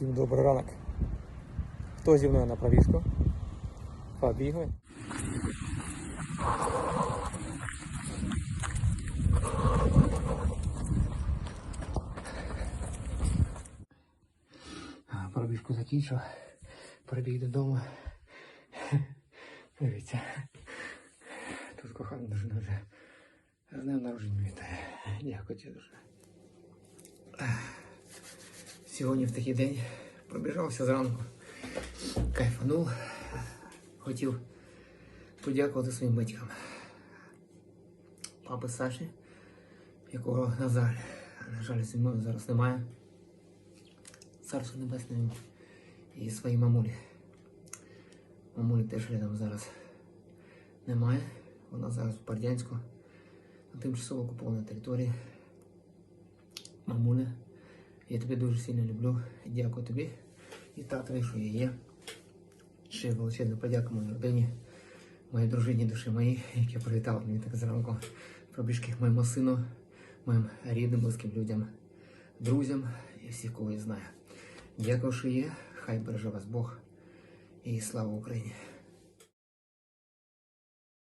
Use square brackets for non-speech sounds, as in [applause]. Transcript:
Всім добрий ранок. Хто зі мною на пробіжку? Побігли. Пробіжку закінчив. Прибіг додому. [laughs] Дивіться. Тут кохана дружина вже з днем народження вітає. Дякую дуже. Сьогодні в такий день пробіжався зранку. Кайфанув. Хотів подякувати своїм батькам. Папи Саші, якого, на жаль, на жаль, зі мною зараз немає. Царство небесне. І своїй мамулі. Мамулі теж рядом зараз немає. Вона зараз в Бердянську, на тимчасово окупованій території. Мамуля, я тебе дуже сильно люблю. Дякую тобі і татові, що я є. Ще величезна подяка моїй родині, моїй дружині душі моїй, яка привітала мені так зранку. Пробіжки моєму сину, моїм рідним, близьким людям, друзям і всіх, кого я знаю. Дякую, що є. Хай береже вас Бог. І слава Україні!